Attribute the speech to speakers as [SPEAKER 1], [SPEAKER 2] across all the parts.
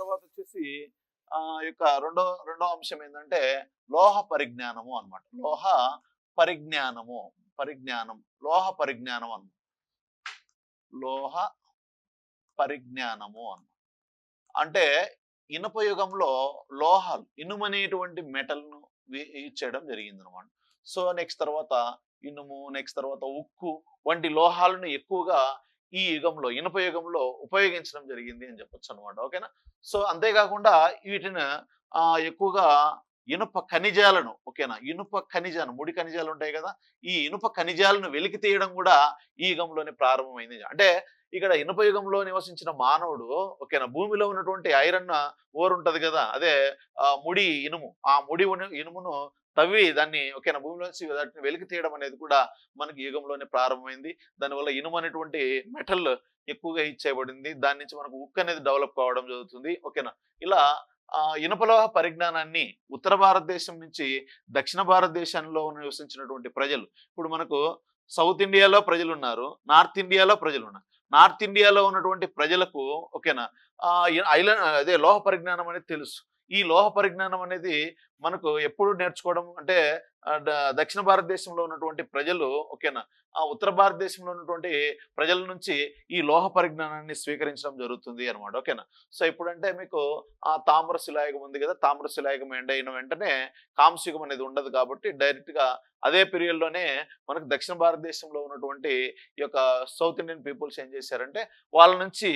[SPEAKER 1] తర్వాత వచ్చేసి ఆ యొక్క రెండో రెండో అంశం ఏంటంటే లోహ పరిజ్ఞానము అన్నమాట. లోహ పరిజ్ఞానము పరిజ్ఞానం లోహ పరిజ్ఞానం అన్నమాట లోహ పరిజ్ఞానము అన్నమాట అంటే ఇనుప యుగంలో లోహాలు ఇనుమనేటువంటి మెటల్ను చేయడం జరిగింది అనమాట సో నెక్స్ట్ తర్వాత ఇనుము నెక్స్ట్ తర్వాత ఉక్కు వంటి లోహాలను ఎక్కువగా ఈ యుగంలో ఇనుప యుగంలో ఉపయోగించడం జరిగింది అని చెప్పొచ్చు అనమాట ఓకేనా? సో అంతేకాకుండా వీటిని ఎక్కువగా ఇనుప ఖనిజాలను ఓకేనా? ఇనుప ఖనిజాలు ముడి ఖనిజాలు ఉంటాయి కదా? ఈ ఇనుప ఖనిజాలను వెలికి తీయడం కూడా ఈ యుగంలోనే ప్రారంభమైంది. అంటే ఇక్కడ ఇనుప యుగంలో నివసించిన మానవుడు ఓకేనా? భూమిలో ఉన్నటువంటి ఐరన్ ఓర్ ఉంటది కదా? అదే ఆ, ముడి ఇనుము. ఆ ముడి ఇనుమును తవ్వి దాన్ని ఓకేనా? భూమిలోంచి వాటిని వెలికి తీయడం అనేది కూడా మనకి యుగంలోనే ప్రారంభమైంది. దానివల్ల ఇనుము అనేటువంటి మెటల్ ఎక్కువగా ఇచ్చేయబడింది దాని నుంచి మనకు ఉక్ అనేది డెవలప్ కావడం జరుగుతుంది. ఓకేనా? ఇలా ఆ ఇనుపలోహ పరిజ్ఞానాన్ని ఉత్తర భారతదేశం నుంచి దక్షిణ భారతదేశంలో నివసించినటువంటి ప్రజలు ఇప్పుడు మనకు సౌత్ ఇండియాలో ప్రజలు ఉన్నారు నార్త్ ఇండియాలో ప్రజలు ఉన్నారు నార్త్ ఇండియాలో ఉన్నటువంటి ప్రజలకు ఓకేనా? ఆ అదే లోహ పరిజ్ఞానం అనేది తెలుసు. ఈ లోహ పరిజ్ఞానం అనేది మనకు ఎప్పుడు నేర్చుకోవడం అంటే దక్షిణ భారతదేశంలో ఉన్నటువంటి ప్రజలు ఓకేనా? ఆ ఉత్తర భారతదేశంలో ఉన్నటువంటి ప్రజల నుంచి ఈ లోహ పరిజ్ఞానాన్ని స్వీకరించడం జరుగుతుంది అనమాట ఓకేనా? సో ఇప్పుడంటే మీకు ఆ తామ్ర శిలాయుగం ఉంది కదా తామ్ర శిలాయుగం ఎండ్ అయిన వెంటనే కాంస్యుగం అనేది ఉండదు కాబట్టి డైరెక్ట్గా అదే పీరియడ్లోనే మనకు దక్షిణ భారతదేశంలో ఉన్నటువంటి ఈ యొక్క సౌత్ ఇండియన్ పీపుల్స్ ఏం చేశారంటే వాళ్ళ నుంచి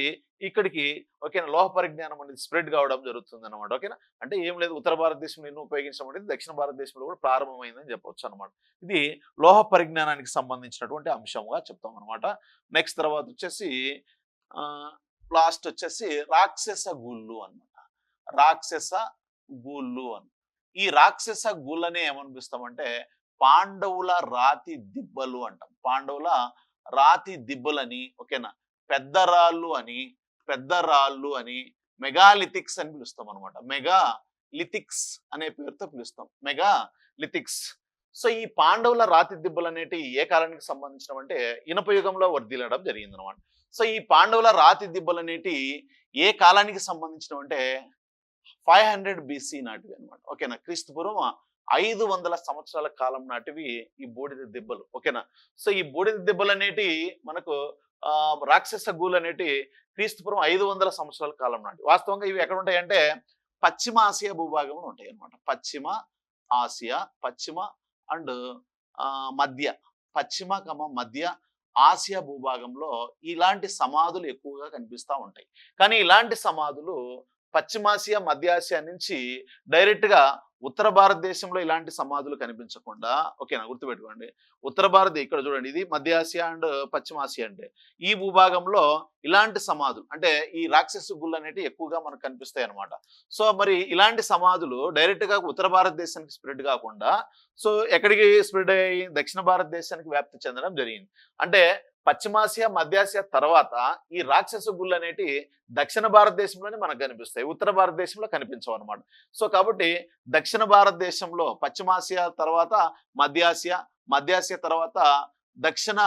[SPEAKER 1] ఇక్కడికి ఓకేనా లోహ పరిజ్ఞానం అనేది స్ప్రెడ్ కావడం జరుగుతుంది అనమాట ఓకేనా? అంటే ఏం లేదు ఉత్తర భారతదేశంలో ఎన్నో ఉపయోగించడం అనేది దక్షిణ భారతదేశంలో కూడా ప్రారంభమైందని చెప్పవచ్చు అనమాట ఇది లోహ పరిజ్ఞానానికి సంబంధించినటువంటి అంశంగా చెప్తాం అనమాట నెక్స్ట్ తర్వాత వచ్చేసి లాస్ట్ వచ్చేసి రాక్షస గుళ్ళు అనమాట రాక్షస గూళ్ళు అని ఈ రాక్షస గూళ్ళనే ఏమనిపిస్తామంటే పాండవుల రాతి దిబ్బలు అంటాం. పాండవుల రాతి దిబ్బలని ఓకేనా పెద్ద రాళ్ళు అని పెద్ద రాళ్ళు అని మెగాలిథిక్స్ అని పిలుస్తాం అనమాట మెగా లిథిక్స్ అనే పేరుతో పిలుస్తాం. మెగా లిథిక్స్. సో ఈ పాండవుల రాతి దిబ్బలు అనేటి ఏ కాలానికి సంబంధించిన అంటే ఇనప యుగంలో వర్ధిల్లడం జరిగింది అనమాట సో ఈ పాండవుల రాతి దిబ్బలు అనేటి ఏ కాలానికి సంబంధించిన అంటే ఫైవ్ హండ్రెడ్ బీసీ నాటివి అనమాట ఓకేనా? క్రీస్తు పూర్వం ఐదు వందల సంవత్సరాల కాలం నాటివి ఈ బూడిద దిబ్బలు. ఓకేనా? సో ఈ బూడిద దిబ్బలు అనేటి మనకు ఆ, రాక్షస గూలు అనేటి క్రీస్తుపురం ఐదు వందల సంవత్సరాల కాలం నాటి వాస్తవంగా ఇవి ఎక్కడ ఉంటాయంటే పశ్చిమ ఆసియా భూభాగంలో ఉంటాయి అనమాట పశ్చిమ ఆసియా పశ్చిమ అండ్ మధ్య పశ్చిమ కమ మధ్య ఆసియా భూభాగంలో ఇలాంటి సమాధులు ఎక్కువగా కనిపిస్తూ ఉంటాయి. కానీ ఇలాంటి సమాధులు పశ్చిమాసియా మధ్య ఆసియా నుంచి డైరెక్ట్గా ఉత్తర భారతదేశంలో ఇలాంటి సమాధులు కనిపించకుండా ఓకేనా గుర్తుపెట్టుకోండి. ఉత్తర భారత ఇక్కడ చూడండి ఇది మధ్య ఆసియా అండ్ పశ్చిమ ఆసియా అంటే. ఈ భూభాగంలో ఇలాంటి సమాధులు అంటే ఈ రాక్షసు గుళ్ళు అనేటివి ఎక్కువగా మనకు కనిపిస్తాయి అనమాట సో మరి ఇలాంటి సమాధులు డైరెక్ట్గా ఉత్తర భారతదేశానికి స్ప్రెడ్ కాకుండా సో ఎక్కడికి స్ప్రెడ్ అయ్యి దక్షిణ భారతదేశానికి వ్యాప్తి చెందడం జరిగింది. అంటే పశ్చిమాసియా మధ్యాసియా తర్వాత ఈ రాక్షస గుళ్ళు అనేటి దక్షిణ భారతదేశంలోనే మనకు కనిపిస్తాయి. ఉత్తర భారతదేశంలో కనిపించవు అనమాట సో కాబట్టి దక్షిణ భారతదేశంలో పశ్చిమాసియా తర్వాత మధ్యాసియా మధ్యాసియా తర్వాత దక్షిణ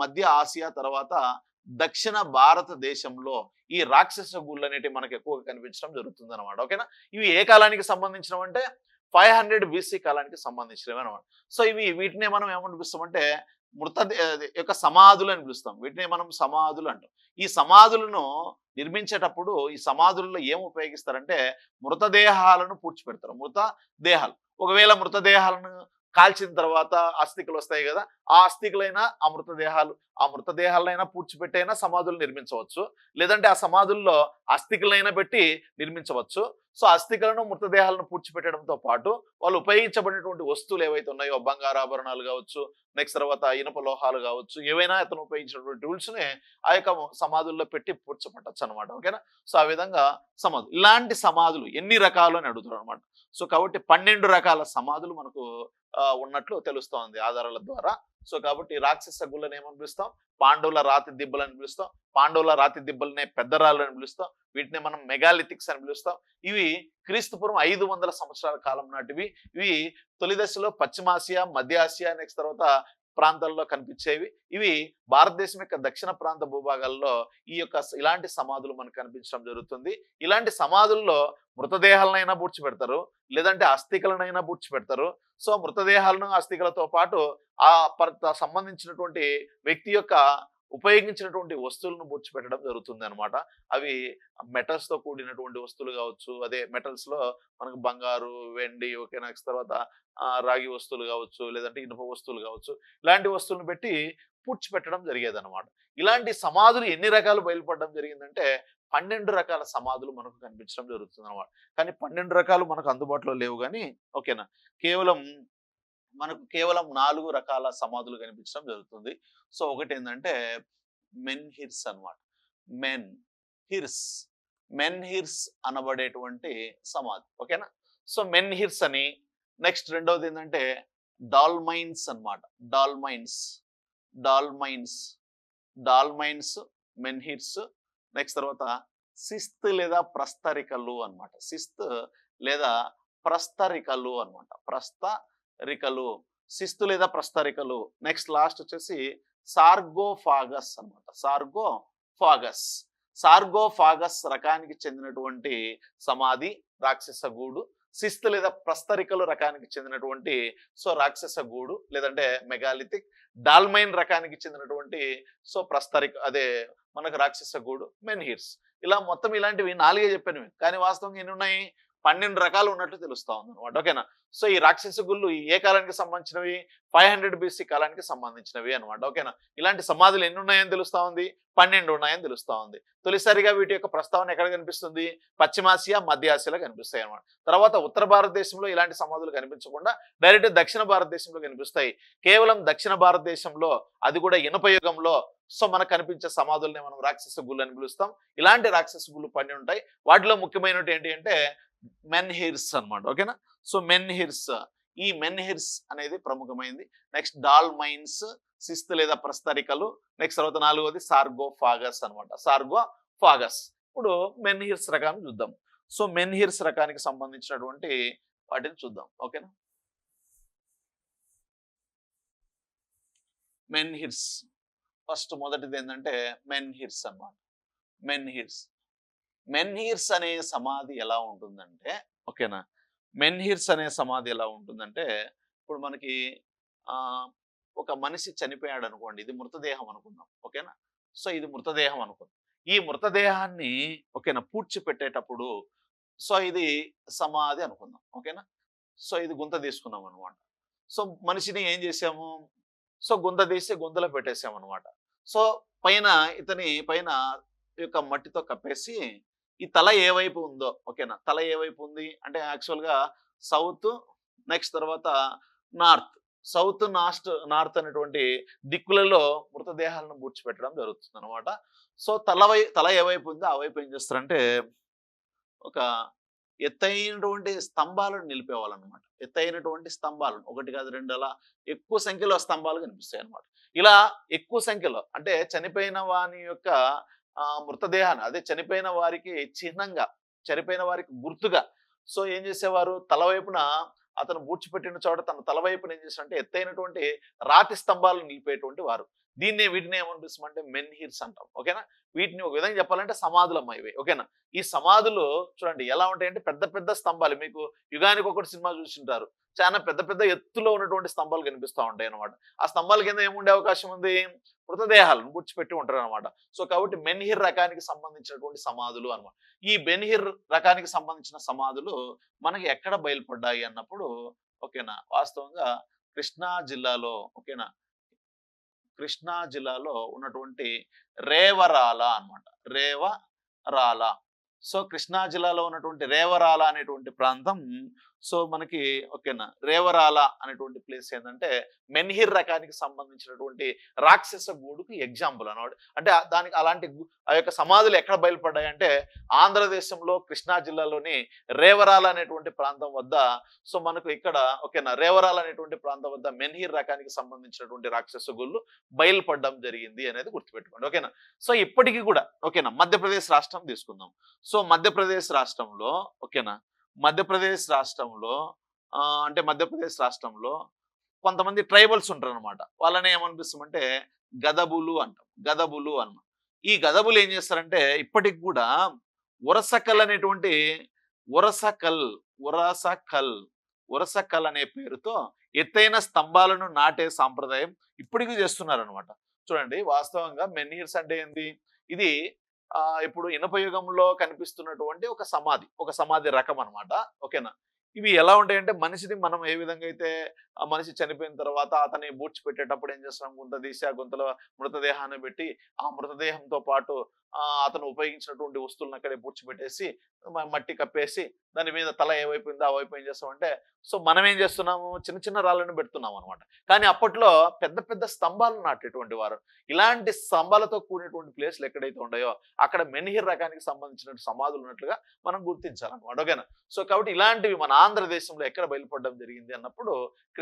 [SPEAKER 1] మధ్య ఆసియా తర్వాత దక్షిణ భారతదేశంలో ఈ రాక్షస గుళ్ళు అనేటివి మనకు ఎక్కువగా కనిపించడం జరుగుతుంది అనమాట ఓకేనా? ఇవి ఏ కాలానికి సంబంధించినవి అంటే ఫైవ్ హండ్రెడ్ బీసీ కాలానికి సంబంధించినవి అనమాట సో ఇవి వీటినే మనం ఏమనిపిస్తామంటే మృత యొక్క సమాధులు అని పిలుస్తాం. వీటిని మనం సమాధులు అంటాం. ఈ సమాధులను నిర్మించేటప్పుడు ఈ సమాధులలో ఏం ఉపయోగిస్తారంటే మృతదేహాలను పూడ్చిపెడతారు. మృతదేహాలు ఒకవేళ మృతదేహాలను కాల్చిన తర్వాత అస్థికలు వస్తాయి కదా ఆ అస్థికలైనా ఆ మృతదేహాలు ఆ మృతదేహాలైనా పూడ్చిపెట్టైనా సమాధులు నిర్మించవచ్చు. లేదంటే ఆ సమాధుల్లో అస్థికలైనా పెట్టి నిర్మించవచ్చు. సో అస్థికలను మృతదేహాలను పూడ్చిపెట్టడంతో పాటు వాళ్ళు ఉపయోగించబడినటువంటి వస్తువులు ఏవైతే ఉన్నాయో బంగారు ఆభరణాలు కావచ్చు నెక్స్ట్ తర్వాత ఇనుప లోహాలు కావచ్చు ఏవైనా అతను ఉపయోగించినటువంటి టూల్స్ని ఆ యొక్క సమాధుల్లో పెట్టి పూడ్చపట్టచ్చు అనమాట ఓకేనా? సో ఆ విధంగా సమాధులు ఇలాంటి సమాధులు ఎన్ని రకాలు అని అడుగుతారు అనమాట సో కాబట్టి పన్నెండు రకాల సమాధులు మనకు ఆ, ఉన్నట్లు తెలుస్తోంది ఆధారాల ద్వారా. సో కాబట్టి రాక్షస గుళ్ళని ఏమని పిలుస్తాం? పాండవుల రాతి దిబ్బలని పిలుస్తాం. పాండవుల రాతి దిబ్బలనే పెద్ద రాళ్ళు అని పిలుస్తాం. వీటిని మనం మెగాలిథిక్స్ అని పిలుస్తాం. ఇవి క్రీస్తుపురం ఐదు వందల సంవత్సరాల కాలం నాటివి. ఇవి తొలి దశలో పశ్చిమాసియా మధ్య ఆసియా నెక్స్ట్ తర్వాత ప్రాంతాల్లో కనిపించేవి. ఇవి భారతదేశం యొక్క దక్షిణ ప్రాంత భూభాగాల్లో ఈ యొక్క ఇలాంటి సమాధులు మనకు కనిపించడం జరుగుతుంది. ఇలాంటి సమాధుల్లో మృతదేహాలనైనా పూడ్చిపెడతారు లేదంటే అస్థికలనైనా పూడ్చిపెడతారు సో మృతదేహాలను అస్థికలతో పాటు ఆ సంబంధించినటువంటి వ్యక్తి యొక్క ఉపయోగించినటువంటి వస్తువులను పూడ్చిపెట్టడం జరుగుతుంది అనమాట అవి మెటల్స్తో కూడినటువంటి వస్తువులు కావచ్చు అదే మెటల్స్లో మనకు బంగారు వెండి ఓకే నెక్స్ట్ తర్వాత రాగి వస్తువులు కావచ్చు లేదంటే ఇనుప వస్తువులు కావచ్చు ఇలాంటి వస్తువులను పెట్టి పూడ్చిపెట్టడం జరిగేదనమాట ఇలాంటి సమాధులు ఎన్ని రకాలు బయలుపడడం జరిగిందంటే పన్నెండు రకాల సమాధులు మనకు కనిపించడం జరుగుతుంది అనమాట కానీ పన్నెండు రకాలు మనకు అందుబాటులో లేవు కానీ ఓకేనా? కేవలం మనకు కేవలం నాలుగు రకాల సమాధులు కనిపించడం జరుగుతుంది. సో ఒకటి ఏంటంటే మెన్ హిర్స్ అన్నమాట. మెన్ హిర్స్. మెన్ హిర్స్ అనబడేటువంటి సమాధి. ఓకేనా? సో మెన్ హిర్స్ అని నెక్స్ట్ రెండవది ఏంటంటే డాల్మైన్స్ అన్నమాట. డాల్మైన్స్. డాల్మైన్స్. డాల్మైన్స్ మెన్హిర్స్ నెక్స్ట్ తర్వాత సిస్త్ లేదా ప్రస్తరికలు అన్నమాట. సిస్త్ లేదా ప్రస్తరికలు అన్నమాట. రికలు శిస్తు లేదా ప్రస్తరికలు నెక్స్ట్ లాస్ట్ వచ్చేసి సార్గోఫాగస్ అన్నమాట. సార్గోఫాగస్. సార్గోఫాగస్ రకానికి చెందినటువంటి సమాధి రాక్షస గూడు. శిస్తు లేదా ప్రస్తరికలు రకానికి చెందినటువంటి సో రాక్షస గూడు లేదంటే మెగాలిథిక్. డాల్మైన్ రకానికి చెందినటువంటి సో ప్రస్తరిక అదే మనకు రాక్షస గూడు మెన్హిర్స్. ఇలా మొత్తం ఇలాంటివి నాలుగే చెప్పాను కానీ వాస్తవంగా ఎన్ని ఉన్నాయి? పన్నెండు రకాలు ఉన్నట్లు తెలుస్తా ఉంది అనమాట ఓకేనా సో ఈ రాక్షస గుళ్ళు ఏ కాలానికి సంబంధించినవి? ఫైవ్ హండ్రెడ్ బీసీ కాలానికి సంబంధించినవి అనమాట ఓకేనా ఇలాంటి సమాధులు ఎన్ని ఉన్నాయని తెలుస్తా ఉంది? పన్నెండు ఉన్నాయని తెలుస్తా ఉంది. తొలిసారిగా వీటి యొక్క ప్రస్తావన ఎక్కడ కనిపిస్తుంది? పశ్చిమాసియా మధ్య ఆసియాలో కనిపిస్తాయి అనమాట తర్వాత ఉత్తర భారతదేశంలో ఇలాంటి సమాధులు కనిపించకుండా డైరెక్ట్ దక్షిణ భారతదేశంలో కనిపిస్తాయి. కేవలం దక్షిణ భారతదేశంలో అది కూడా ఇనపయోగంలో సో మనకు కనిపించే సమాధుల్ని మనం రాక్షస గుళ్ళు అని పిలుస్తాం. ఇలాంటి రాక్షస గుళ్ళు పని ఉంటాయి. వాటిలో ముఖ్యమైనటువంటి ఏంటి అంటే మెన్ హిర్స్ అన్నమాట ఓకేనా? సో మెన్ హిర్స్ ఈ మెన్ హిర్స్ అనేది ప్రముఖమైంది. నెక్స్ట్ డాల్ మైన్స్ సిస్త్ లేదా ప్రస్తరికలు నెక్స్ట్ తర్వాత నాలుగోది సార్గో ఫాగస్ అనమాట సార్గో ఫాగస్ ఇప్పుడు మెన్ హిర్స్ రకాన్ని చూద్దాం. సో మెన్ హిర్స్ రకానికి సంబంధించినటువంటి వాటిని చూద్దాం ఓకేనా? మెన్ హిర్స్ ఫస్ట్ మొదటిది ఏంటంటే మెన్ హిర్స్ అన్నమాట. మెన్ హిర్స్ మెన్ హిర్స్ అనే సమాధి ఎలా ఉంటుందంటే ఓకేనా? మెన్ హిర్స్ అనే సమాధి ఎలా ఉంటుందంటే ఇప్పుడు మనకి ఒక మనిషి చనిపోయాడు అనుకోండి ఇది మృతదేహం అనుకుందాం ఓకేనా? సో ఇది మృతదేహం అనుకుందాం. ఈ మృతదేహాన్ని ఓకేనా పూడ్చి పెట్టేటప్పుడు సో ఇది సమాధి అనుకుందాం ఓకేనా? సో ఇది గుంత తీసుకున్నాం అనమాట సో మనిషిని ఏం చేసాము? సో గుంత తీసి గుంతలో పెట్టేసాం అనమాట సో పైన ఇతని పైన ఈ యొక్క మట్టితో కప్పేసి ఈ తల ఏవైపు ఉందో ఓకేనా? తల ఏవైపు ఉంది? అంటే యాక్చువల్గా సౌత్ నెక్స్ట్ తర్వాత నార్త్ సౌత్ నాస్ట్ నార్త్ అనేటువంటి దిక్కులలో మృతదేహాలను పూడ్చిపెట్టడం జరుగుతుంది అనమాట సో తల వై తల ఏవైపు ఉందో ఆ వైపు ఏం చేస్తారంటే ఒక ఎత్తైనటువంటి స్తంభాలను నిలిపేవాళ్ళనమాట. ఎత్తైనటువంటి స్తంభాలను ఒకటి కాదు రెండు అలా ఎక్కువ సంఖ్యలో స్తంభాలు కనిపిస్తాయి అనమాట ఇలా ఎక్కువ సంఖ్యలో అంటే చనిపోయిన వాని యొక్క ఆ, మృతదేహాన్ని అదే చనిపోయిన వారికి చిహ్నంగా చనిపోయిన వారికి గుర్తుగా. సో ఏం చేసేవారు? తల వైపున అతను బూడ్చిపెట్టిన చోట తన తల వైపున ఏం చేస్తారంటే ఎత్తైనటువంటి రాతి స్తంభాలు నిలిపేటువంటి వారు. దీన్ని వీటిని ఏమనిపిస్తామంటే మెన్ హిర్స్ అంటాం. ఓకేనా? వీటిని ఒక విధంగా చెప్పాలంటే సమాధులు అమ్మా ఇవి ఓకేనా? ఈ సమాధులు చూడండి ఎలా ఉంటాయంటే పెద్ద పెద్ద స్తంభాలు. మీకు యుగానికి ఒకటి సినిమా చూసింటారు. చాలా పెద్ద పెద్ద ఎత్తులో ఉన్నటువంటి స్తంభాలు కనిపిస్తూ ఉంటాయి అనమాట ఆ స్తంభాల కింద ఏముండే అవకాశం ఉంది? మృతదేహాలను గుర్చిపెట్టి ఉంటారు అనమాట సో కాబట్టి మెన్హిర్ రకానికి సంబంధించినటువంటి సమాధులు అన్నమాట. ఈ బెన్హిర్ రకానికి సంబంధించిన సమాధులు మనకి ఎక్కడ బయలుపడ్డాయి అన్నప్పుడు ఓకేనా? వాస్తవంగా కృష్ణా జిల్లాలో ఓకేనా? కృష్ణా జిల్లాలో ఉన్నటువంటి రేవరాల అన్నమాట. రేవరాల. సో కృష్ణా జిల్లాలో ఉన్నటువంటి రేవరాల అనేటువంటి ప్రాంతం సో మనకి ఓకేనా? రేవరాల అనేటువంటి ప్లేస్ ఏంటంటే మెన్హిర్ రకానికి సంబంధించినటువంటి రాక్షస గూడుకు ఎగ్జాంపుల్ అన్నమాట అంటే దానికి అలాంటి ఆ యొక్క సమాధులు ఎక్కడ బయలుపడ్డాయి అంటే ఆంధ్రదేశంలో కృష్ణా జిల్లాలోని రేవరాల అనేటువంటి ప్రాంతం వద్ద సో మనకు ఇక్కడ ఓకేనా? రేవరాల అనేటువంటి ప్రాంతం వద్ద మెన్హిర్ రకానికి సంబంధించినటువంటి రాక్షస గుళ్ళు బయలుపడడం జరిగింది అనేది గుర్తుపెట్టుకోండి. ఓకేనా? సో ఇప్పటికీ కూడా ఓకేనా? మధ్యప్రదేశ్ రాష్ట్రం తీసుకుందాం. సో మధ్యప్రదేశ్ రాష్ట్రంలో ఓకేనా? మధ్యప్రదేశ్ రాష్ట్రంలో అంటే మధ్యప్రదేశ్ రాష్ట్రంలో కొంతమంది ట్రైబల్స్ ఉంటారు అనమాట వాళ్ళని ఏమనిపిస్తామంటే గదబులు అంటాం. గదబులు అన్న ఈ గదబులు ఏం చేస్తారంటే ఇప్పటికి కూడా ఉరసకల్ అనేటువంటి ఉరసకల్ ఉరసకల్ ఉరసకల్ అనే పేరుతో ఎత్తైన స్తంభాలను నాటే సాంప్రదాయం ఇప్పటికీ చేస్తున్నారు అనమాట చూడండి వాస్తవంగా మెన్హిర్స్ అంటే ఏంది? ఇది ఇప్పుడు ఇనపయుగంలో కనిపిస్తున్నటువంటి ఒక సమాధి ఒక సమాధి రకం అన్నమాట ఓకేనా? ఇవి ఎలా ఉంటాయంటే మనిషిని మనం ఏ విధంగా అయితే మనిషి చనిపోయిన తర్వాత అతన్ని బూడ్చి పెట్టేటప్పుడు ఏం చేస్తాం గుంత తీసి ఆ గుంతలో మృతదేహాన్ని పెట్టి ఆ మృతదేహంతో పాటు అతను ఉపయోగించినటువంటి వస్తువులను అక్కడే పూడ్చిపెట్టేసి మట్టి కప్పేసి దాని మీద తల ఏమైపోయిందో ఉందో ఆ వైపు ఏం చేస్తామంటే సో మనం ఏం చేస్తున్నాము? చిన్న చిన్న రాళ్ళను పెడుతున్నాం అనమాట కానీ అప్పట్లో పెద్ద పెద్ద స్తంభాలు నాటేటువంటి వారు. ఇలాంటి స్తంభాలతో కూడినటువంటి ప్లేస్లు ఎక్కడైతే ఉన్నాయో అక్కడ మెన్హిర్ రకానికి సంబంధించిన సమాధులు ఉన్నట్లుగా మనం గుర్తించాలన్నమాట. ఓకేనా? సో కాబట్టి ఇలాంటివి మన ఆంధ్రదేశంలో ఎక్కడ బయలుపడడం జరిగింది అన్నప్పుడు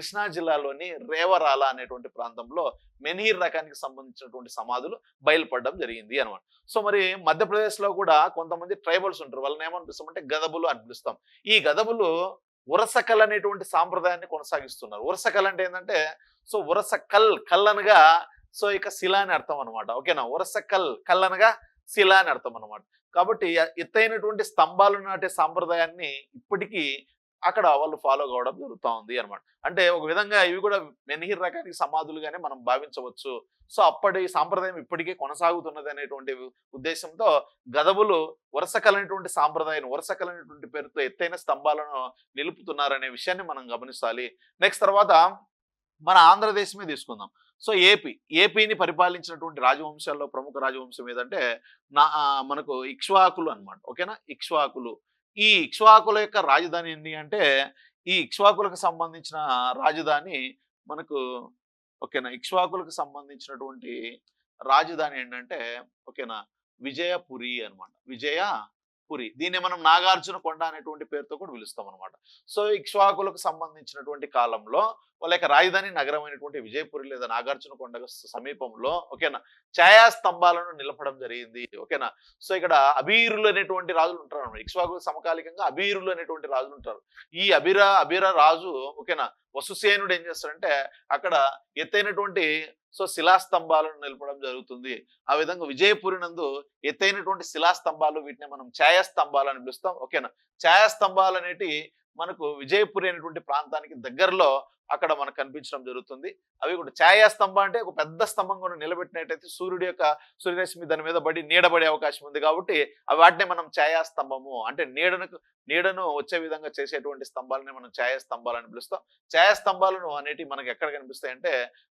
[SPEAKER 1] కృష్ణా జిల్లాలోని రేవరాల అనేటువంటి ప్రాంతంలో మెనీర్ రకానికి సంబంధించినటువంటి సమాధులు బయలుపడడం జరిగింది అనమాట సో మరి మధ్యప్రదేశ్లో కూడా కొంతమంది ట్రైబల్స్ ఉంటారు. వాళ్ళని ఏమనిపిస్తామంటే గదబులు అని పిలుస్తాం. ఈ గదబులు ఉరసకల్ అనేటువంటి సాంప్రదాయాన్ని కొనసాగిస్తున్నారు. ఉరసకల్ అంటే ఏంటంటే సో ఉరస కల్ కల్ సో ఇక శిల అని అర్థం అనమాట ఓకేనా? ఉరస కల్ కల్ శిల అని అర్థం అనమాట కాబట్టి ఎత్తైనటువంటి స్తంభాలు నాటే సాంప్రదాయాన్ని ఇప్పటికీ అక్కడ వాళ్ళు ఫాలో కావడం జరుగుతూ ఉంది అనమాట అంటే ఒక విధంగా ఇవి కూడా మెన్హిర్ రకానికి సమాధులుగానే మనం భావించవచ్చు. సో అప్పటి సాంప్రదాయం ఇప్పటికే కొనసాగుతున్నది అనేటువంటి ఉద్దేశంతో గదబులు వరుసకలైనటువంటి సాంప్రదాయం వరుసకలైనటువంటి పేరుతో ఎత్తైన స్తంభాలను నిలుపుతున్నారనే విషయాన్ని మనం గమనించాలి. నెక్స్ట్ తర్వాత మన ఆంధ్రదేశమే తీసుకుందాం. సో ఏపీ ఏపీని పరిపాలించినటువంటి రాజవంశాల్లో ప్రముఖ రాజవంశం ఏదంటే నా మనకు ఇక్ష్వాకులు అన్నమాట. ఓకేనా? ఇక్ష్వాకులు. ఈ ఇక్ష్వాకుల యొక్క రాజధాని ఏంటి అంటే ఈ ఇక్ష్వాకులకు సంబంధించిన రాజధాని మనకు ఓకేనా? ఇక్ష్వాకులకు సంబంధించినటువంటి రాజధాని ఏంటంటే ఓకేనా? విజయపురి అన్నమాట. పురి. దీన్ని మనం నాగార్జున కొండ అనేటువంటి పేరుతో కూడా పిలుస్తాం అనమాట సో ఇక్ష్వాకులకు సంబంధించినటువంటి కాలంలో వాళ్ళ యొక్క రాజధాని అయినటువంటి విజయపురి లేదా నాగార్జున కొండ సమీపంలో ఓకేనా ఛాయా స్తంభాలను నిలపడం జరిగింది ఓకేనా. సో ఇక్కడ అబీరులు అనేటువంటి రాజులు ఉంటారు అనమాట ఇక్ష్వాకులకు సమకాలికంగా అబీరులు అనేటువంటి రాజులు ఉంటారు. ఈ అబీర అబీర రాజు ఓకేనా వసుసేనుడు ఏం చేస్తాడంటే అక్కడ ఎత్తైనటువంటి సో శిలాస్తంభాలను నిలపడం జరుగుతుంది. ఆ విధంగా విజయపురి నందు ఎత్తైనటువంటి శిలాస్తంభాలు వీటిని మనం ఛాయాస్తంభాలు అని పిలుస్తాం. ఓకేనా? ఛాయాస్తంభాలు అనేటి మనకు విజయపురి అనేటువంటి ప్రాంతానికి దగ్గరలో అక్కడ మనకు కనిపించడం జరుగుతుంది. అవి కూడా ఛాయా స్తంభం అంటే ఒక పెద్ద స్తంభం కూడా నిలబెట్టినట్టయితే సూర్యుడి యొక్క సూర్యరశ్మి దాని మీద పడి నీడబడే అవకాశం ఉంది కాబట్టి వాటిని మనం ఛాయా స్తంభము అంటే నీడను నీడను వచ్చే విధంగా చేసేటువంటి స్తంభాలని మనం ఛాయా స్తంభాలు అని పిలుస్తాం. ఛాయా స్తంభాలను అనేటివి మనకి ఎక్కడ కనిపిస్తాయి అంటే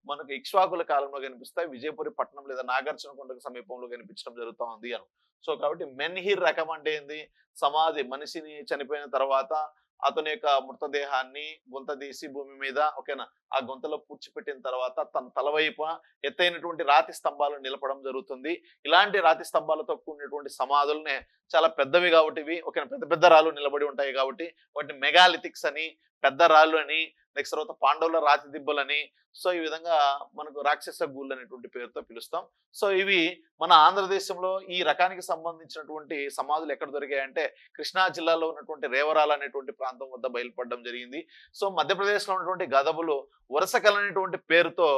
[SPEAKER 1] మనకు ఇక్ష్వాకుల కాలంలో కనిపిస్తాయి. విజయపురి పట్టణం లేదా నాగార్జున కొండకు సమీపంలో కనిపించడం జరుగుతూ ఉంది అని. సో కాబట్టి మెన్హీర్ రకం అంటే ఏంది? సమాధి మనిషిని చనిపోయిన తర్వాత అతని యొక్క మృతదేహాన్ని గుంత తీసి భూమి మీద ఓకేనా ఆ గుంతలో పూడ్చిపెట్టిన తర్వాత తన తలవైపు ఎత్తైనటువంటి రాతి స్తంభాలు నిలపడం జరుగుతుంది. ఇలాంటి రాతి స్తంభాలతో కూడినటువంటి సమాధులనే చాలా పెద్దవి కాబట్టి ఇవి ఓకేనా పెద్ద పెద్ద రాళ్ళు నిలబడి ఉంటాయి కాబట్టి వాటిని మెగాలిథిక్స్ అని పెద్ద రాళ్ళు అని నెక్స్ట్ తర్వాత పాండవుల రాతి దిబ్బలని సో ఈ విధంగా మనకు రాక్షస గూళ్ళు అనేటువంటి పేరుతో పిలుస్తాం. సో ఇవి మన ఆంధ్రదేశంలో ఈ రకానికి సంబంధించినటువంటి సమాధులు ఎక్కడ దొరికాయంటే కృష్ణా జిల్లాలో ఉన్నటువంటి రేవరాల అనేటువంటి ప్రాంతం వద్ద బయలుపడడం జరిగింది. సో మధ్యప్రదేశ్లో ఉన్నటువంటి గదబులు వరుసకల్ అనేటువంటి పేరుతో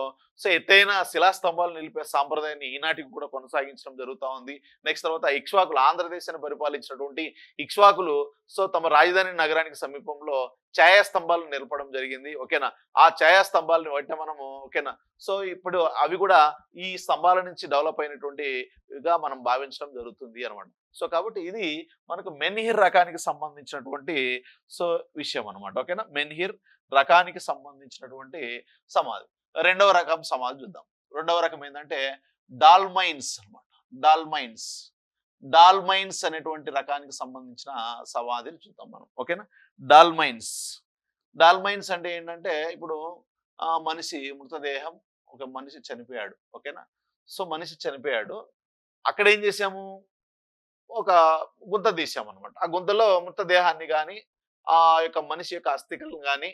[SPEAKER 1] సో ఎత్తైన శిలాస్తంభాలు నిలిపే సాంప్రదాయాన్ని ఈనాటికి కూడా కొనసాగించడం జరుగుతూ ఉంది. నెక్స్ట్ తర్వాత ఇక్ష్వాకులు ఆంధ్రదేశాన్ని పరిపాలించినటువంటి ఇక్ష్వాకులు సో తమ రాజధాని నగరానికి సమీపంలో ఛాయాస్తంభాలను నిలపడం జరిగింది. ఓకేనా? ఆ ఛాయా స్తంభాలను మనము ఓకేనా? సో ఇప్పుడు అవి కూడా ఈ స్తంభాల నుంచి డెవలప్ అయినటువంటిగా మనం భావించడం జరుగుతుంది అనమాట. సో కాబట్టి ఇది మనకు మెన్హిర్ రకానికి సంబంధించినటువంటి సో విషయం అనమాట. ఓకేనా? మెన్హిర్ రకానికి సంబంధించినటువంటి సమాధి. రెండవ రకం సమాధి చూద్దాం. రెండవ రకం ఏంటంటే డాల్మైన్స్ అన్నమాట డాల్మైన్స్. డాల్మైన్స్ అనేటువంటి రకానికి సంబంధించిన సమాధిని చూద్దాం మనం. ఓకేనా? డాల్మైన్స్. డాల్మైన్స్ అంటే ఏంటంటే ఇప్పుడు ఆ మనిషి మృతదేహం ఒక మనిషి చనిపోయాడు. ఓకేనా? సో మనిషి చనిపోయాడు. అక్కడ ఏం చేసాము ఒక గుంత తీసాము అనమాట ఆ గుంతలో మృతదేహాన్ని కానీ ఆ యొక్క మనిషి యొక్క అస్థికలను కానీ